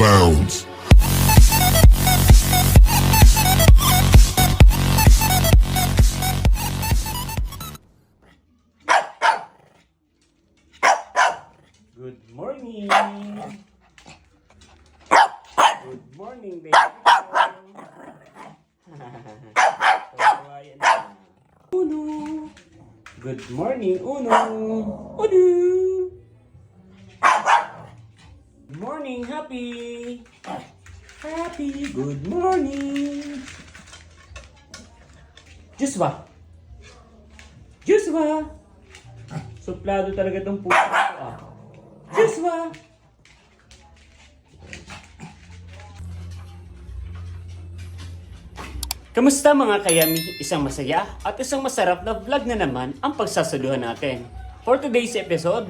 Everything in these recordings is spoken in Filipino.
bounds. Morning, Happy! Happy, good morning! Joshua! Joshua! Suplado talaga tong puso ko ah. Joshua! Kamusta mga kayami? Isang masaya at isang masarap na vlog na naman ang pagsasaluhan natin. For today's episode,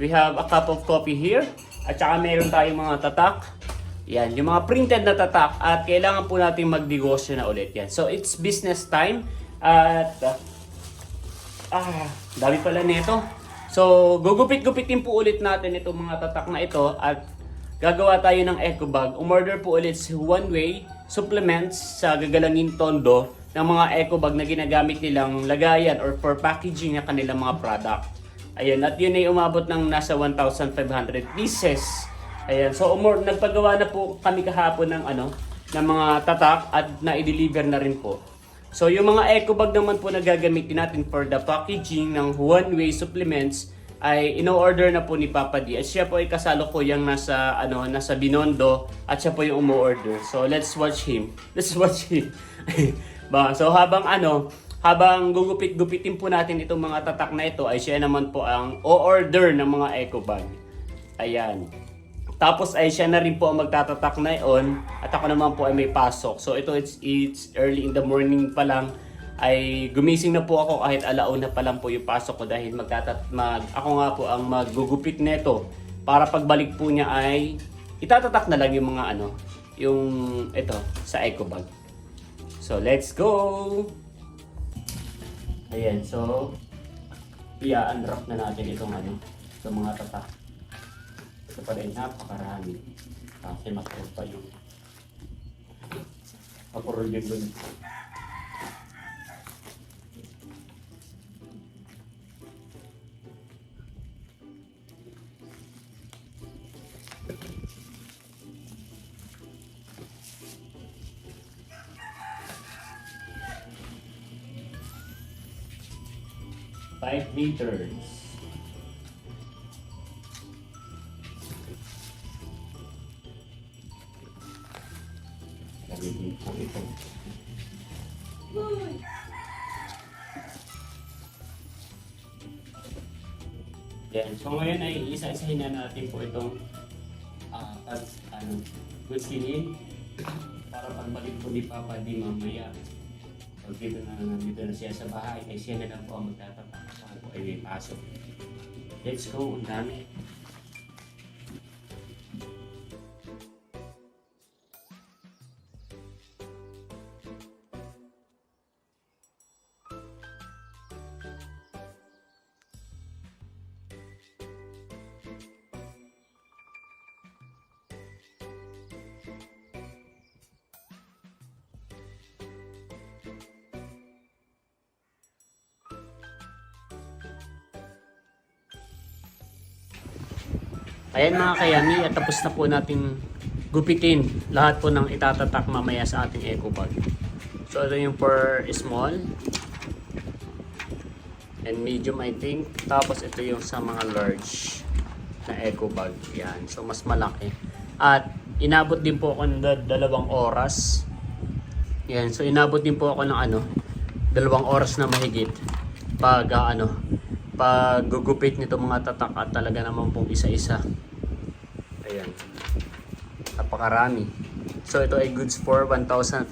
we have a cup of coffee here at saka meron tayong mga tatak. Yan, yung mga printed na tatak at kailangan po natin magnegosyo na ulit yan. So it's business time at uh, Ah, dami pala nito. So, gugupit-gupitin po ulit natin itong mga tatak na ito at gagawa tayo ng eco bag. Umorder po ulit si One Way supplements sa gagalangin tondo ng mga eco bag na ginagamit nilang lagayan or for packaging ng kanilang mga product. Ayan, at yun ay umabot ng nasa 1,500 pieces. Ayan, so umor nagpagawa na po kami kahapon ng ano, ng mga tatak at na-deliver na rin po. So yung mga eco bag naman po na gagamitin natin for the packaging ng one-way supplements ay ino-order na po ni Papa D. At siya po ay kasalukuyang nasa ano nasa Binondo at siya po yung umu-order. So let's watch him. Let's watch him. ba, so habang ano, habang gugupit-gupitin po natin itong mga tatak na ito ay siya naman po ang o-order ng mga eco bag. Ayan. Tapos ay siya na rin po ang magtatatak na yon at ako naman po ay may pasok. So ito it's, it's early in the morning pa lang ay gumising na po ako kahit alauna pa lang po yung pasok ko dahil magtatat mag ako nga po ang maggugupit nito para pagbalik po niya ay itatatak na lang yung mga ano yung ito sa eco bag. So let's go. Ayan, so i-unwrap na natin itong ano, itong mga tatak. Ito pala ay napakarami. Kasi makurol pa yung makurol yung dun. Five meters. Yan. So ngayon ay isa-isahin na natin po itong ah pag ano, good kinin para pagbalik po ni Papa di mamaya. Pag dito na nandito na siya sa bahay, ay siya na lang po ang magtatapak. Ako ay may pasok. Let's go, ang dami. Ayan mga kayami, at tapos na po natin gupitin lahat po ng itatatak mamaya sa ating eco bag. So ito yung for small and medium I think. Tapos ito yung sa mga large na eco bag. Yan. So mas malaki. At inabot din po ako ng da- dalawang oras. Yan. So inabot din po ako ng ano, dalawang oras na mahigit pag ah, ano, pag gugupit nito mga tatak at talaga naman pong isa-isa. Ayan. Napakarami. So ito ay goods for 1,500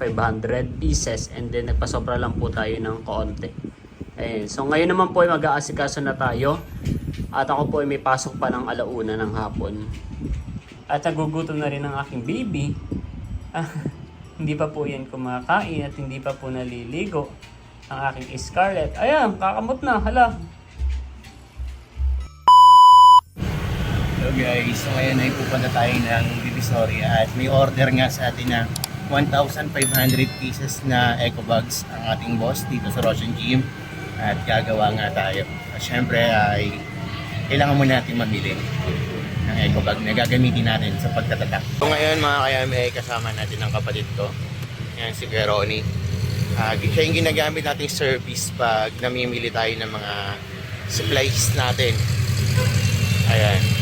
pieces and then nagpasobra lang po tayo ng kaunti. Ayan. So ngayon naman po ay mag-aasikaso na tayo at ako po ay may pasok pa ng alauna ng hapon. At nagugutom na rin ang aking baby. Ah, hindi pa po yan kumakain at hindi pa po naliligo ang aking Scarlett. Ayan, kakamot na. Hala, So guys, so ngayon ay pupunta tayo ng Divisoria at may order nga sa atin na 1,500 pieces na eco bags ang ating boss dito sa Roshan Gym at gagawa nga tayo. At syempre ay kailangan muna natin mamili ng eco bag na gagamitin natin sa pagtatatak. So ngayon mga kayami ay kasama natin ang kapatid ko. Yan si Kuya Ronnie. Ah, siya yung ginagamit nating service pag namimili tayo ng mga supplies natin. Ayan.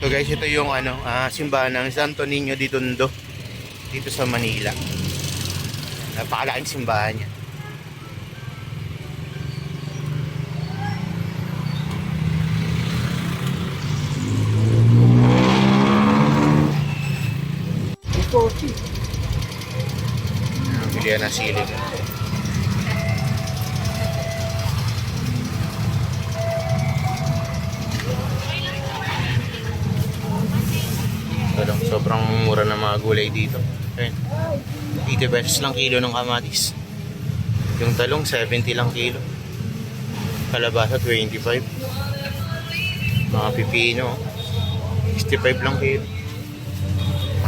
So guys, ito yung ano, ah, simbahan ng Santo Niño di Tondo dito sa Manila. Napakalaking simbahan niya. Bilihan ng silig. Gulay dito. Ayun. 80 pesos lang kilo ng kamatis. Yung talong, 70 lang kilo. Kalabasa, 25. Mga pipino, 65 lang kilo.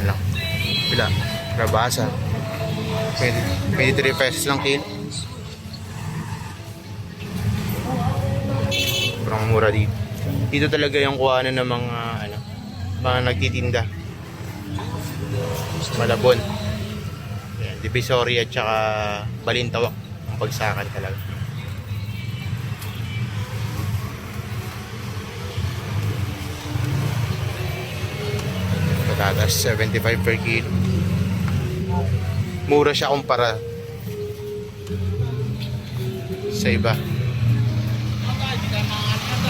Ano? Pila? Kalabasa. 20 23 pesos lang kilo. Sobrang mura dito. Dito talaga yung kuhanan ng mga ano, mga nagtitinda. Malabon. Yan, Divisoria at saka Balintawak ang pagsakan talaga. Patatas 75 per kilo. Mura siya kumpara sa iba.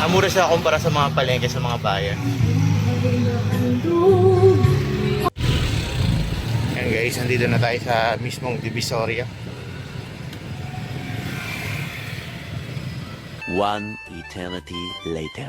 Ah, mura siya kumpara sa mga palengke sa mga bayan. Yan guys, nandito na tayo sa mismong Divisoria. One eternity later.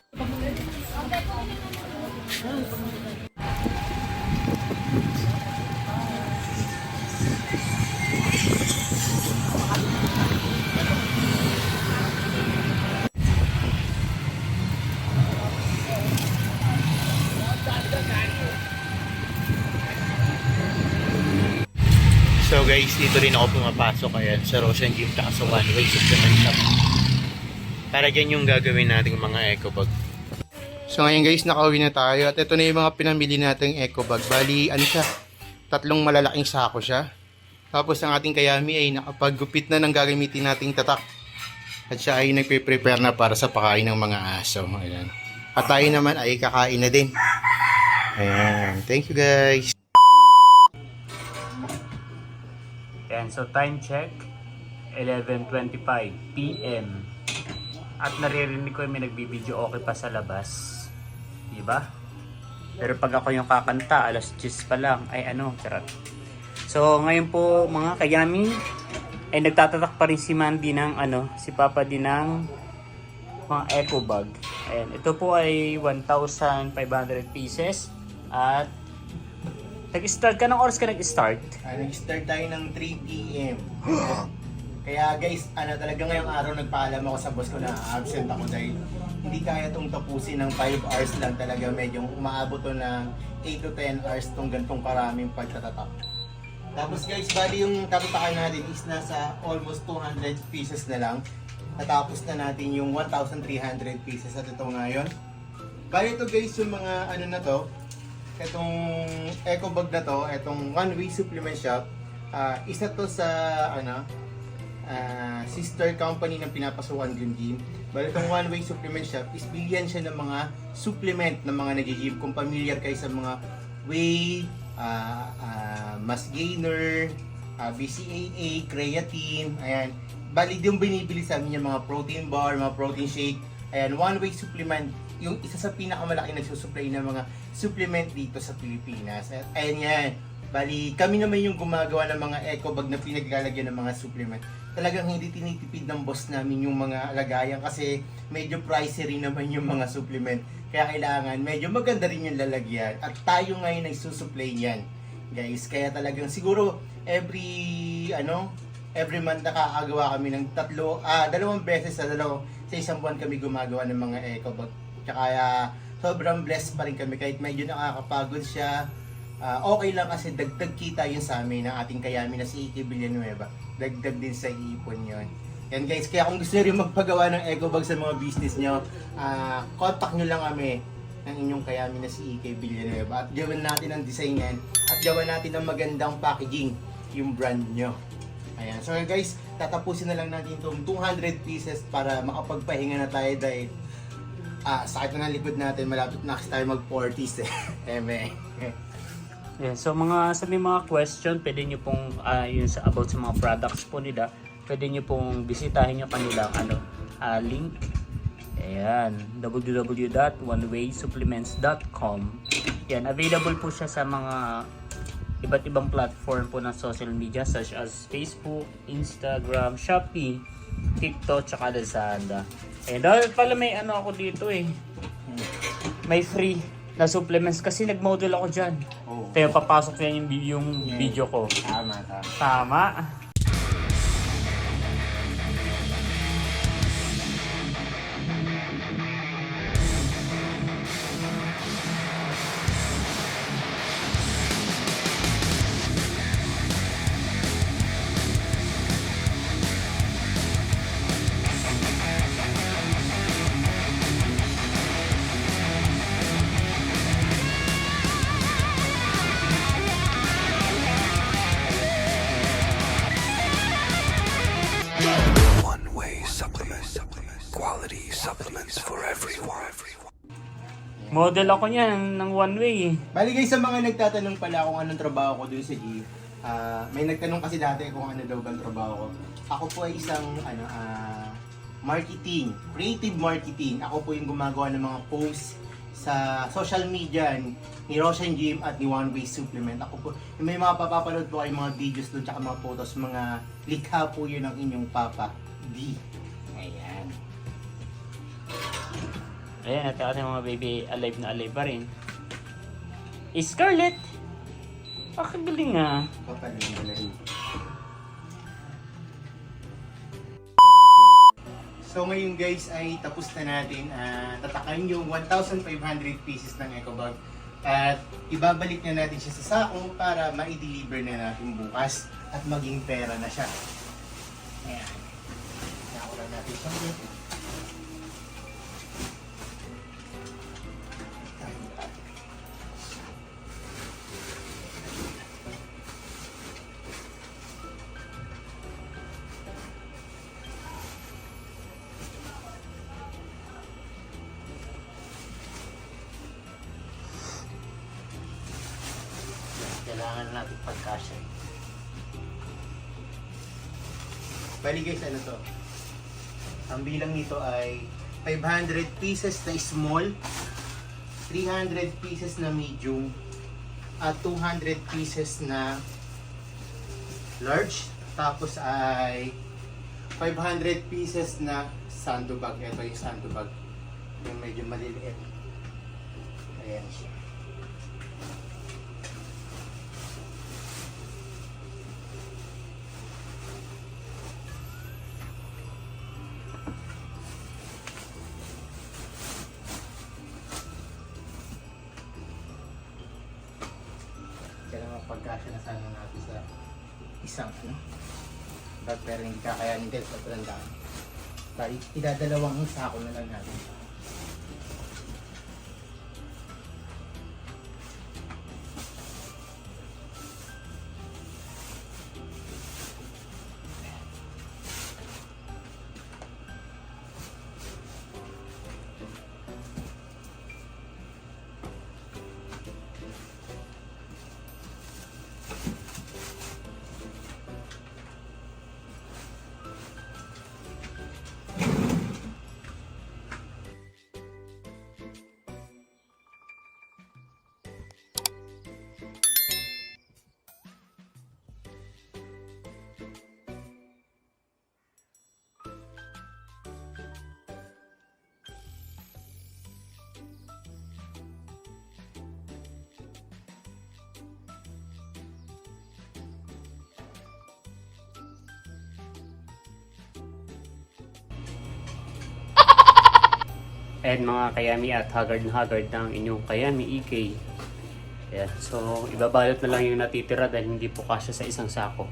Guys, dito rin ako pumapasok ayan sa Roshan Gym tsaka sa One Way Supplement Shop. Para dyan yung gagawin nating mga eco bag. So ngayon guys, nakauwi na tayo at ito na yung mga pinamili nating eco bag. Bali, ano siya? Tatlong malalaking sako siya. Tapos ang ating kayami ay nakapaggupit na ng gagamitin nating tatak. At siya ay nagpe-prepare na para sa pakain ng mga aso. Ayan. At tayo naman ay kakain na din. Ayan. Thank you guys. Yan, so time check, 11.25 p.m. At naririnig ko yung may nagbibideo okay pa sa labas. Diba? Pero pag ako yung kakanta, alas 10 pa lang, ay ano, charot. So ngayon po mga kayami, ay nagtatatak pa rin si Mandy ng ano, si Papa din ng mga eco bag. Ayan, ito po ay 1,500 pieces at nag-start ka ng oras ka nag-start. Ah, nag-start tayo ng 3 p.m. Kaya guys, ano talaga ngayong araw nagpaalam ako sa boss ko na absent ako dahil hindi kaya tong tapusin ng 5 hours lang talaga. Medyo umaabot to ng 8 to 10 hours tong gantong karaming pagtatatak. Tapos guys, bali yung tatatakan natin is nasa almost 200 pieces na lang. Natapos na natin yung 1,300 pieces at ito ngayon. Bali ito guys, yung mga ano na to, itong eco bag na to, itong one way supplement shop, ah, isa to sa ano, ah, sister company ng pinapasukan yung gym. Bali itong one way supplement shop is bigyan siya ng mga supplement ng mga nag-gym. Kung familiar kayo sa mga whey, ah, ah, mass gainer, ah, BCAA, creatine, ayan. Bali yung binibili sa amin yung mga protein bar, mga protein shake, ayan, one way supplement yung isa sa pinakamalaki nagsusupply ng mga supplement dito sa Pilipinas. At ayan yan. Bali, kami naman yung gumagawa ng mga eco bag na pinaglalagyan ng mga supplement. Talagang hindi tinitipid ng boss namin yung mga lagayan kasi medyo pricey rin naman yung mga supplement. Kaya kailangan medyo maganda rin yung lalagyan. At tayo ngayon nagsusupply yan. Guys, kaya talagang siguro every ano every month nakakagawa kami ng tatlo, ah, dalawang beses sa dalawang, sa isang buwan kami gumagawa ng mga eco bag. Tsaka ah, sobrang blessed pa rin kami kahit medyo nakakapagod siya. Ah, okay lang kasi dagdag kita yun sa amin ng ating kayami na si Iki Villanueva. Dagdag din sa iipon yun. Yan guys, kaya kung gusto nyo magpagawa ng eco bag sa mga business nyo, ah, contact nyo lang kami ng inyong kayami na si Ike Villanueva at gawin natin ang design yan at gawin natin ang magandang packaging yung brand nyo. Ayan. So guys, tatapusin na lang natin itong 200 pieces para makapagpahinga na tayo dahil ah, sakit na likod natin, malapit na kasi tayo mag 40s eh. Eme. Yeah, so mga sa may mga question, pwede nyo pong ah, yun sa about sa mga products po nila, pwede nyo pong bisitahin yung kanilang ano, ah, link. Ayan, www.onewaysupplements.com. Yan, available po siya sa mga iba't ibang platform po ng social media such as Facebook, Instagram, Shopee, TikTok, tsaka Lazada. Eh, dahil pala may ano ako dito eh. May free na supplements kasi nag-model ako dyan. Oo. Kaya papasok yan yung, yung Yeah. video ko. Tama, tama. Tama. Supplements. Quality supplements for everyone. Model ako niyan ng one way. Bali guys, sa mga nagtatanong pala kung anong trabaho ko dun sa G, ah, may nagtanong kasi dati kung ano daw bang trabaho ko. Ako po ay isang ano, ah, marketing, creative marketing. Ako po yung gumagawa ng mga posts sa social media ni Roshan Jim at ni One Way Supplement. Ako po, yung may mga papapanood po kayo mga videos doon tsaka mga photos, mga likha po yun ng inyong papa. D. Ayan. At ating mga baby alive na alive pa rin. Scarlett! Pakagaling ah. Rin. So ngayon guys ay tapos na natin uh, tatakan yung 1,500 pieces ng eco bag at ibabalik na natin siya sa sako para ma-deliver na natin bukas at maging pera na siya. Ayan. Nako lang natin siya. Bali guys, ano to? Ang bilang nito ay 500 pieces na small, 300 pieces na medium, at 200 pieces na large. Tapos ay 500 pieces na sandbag. Ito yung sandbag. Yung medyo maliliit. Ayan siya. Pero hindi kakayanin din sa. Bali, idadalawang sako na lang natin. And mga kayami at haggard na haggard ng inyong kayami EK. Ayan. So, ibabalot na lang yung natitira dahil hindi po kasya sa isang sako.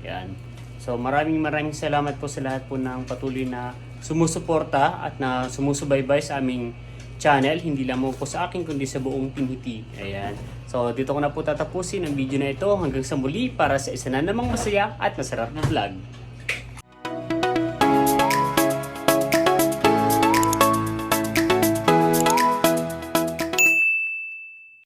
Yan. So, maraming maraming salamat po sa lahat po ng patuloy na sumusuporta at na sumusubaybay sa aming channel. Hindi lamang po sa akin, kundi sa buong Tinhiti. Ayan. So, dito ko na po tatapusin ang video na ito hanggang sa muli para sa isa na namang masaya at masarap na vlog.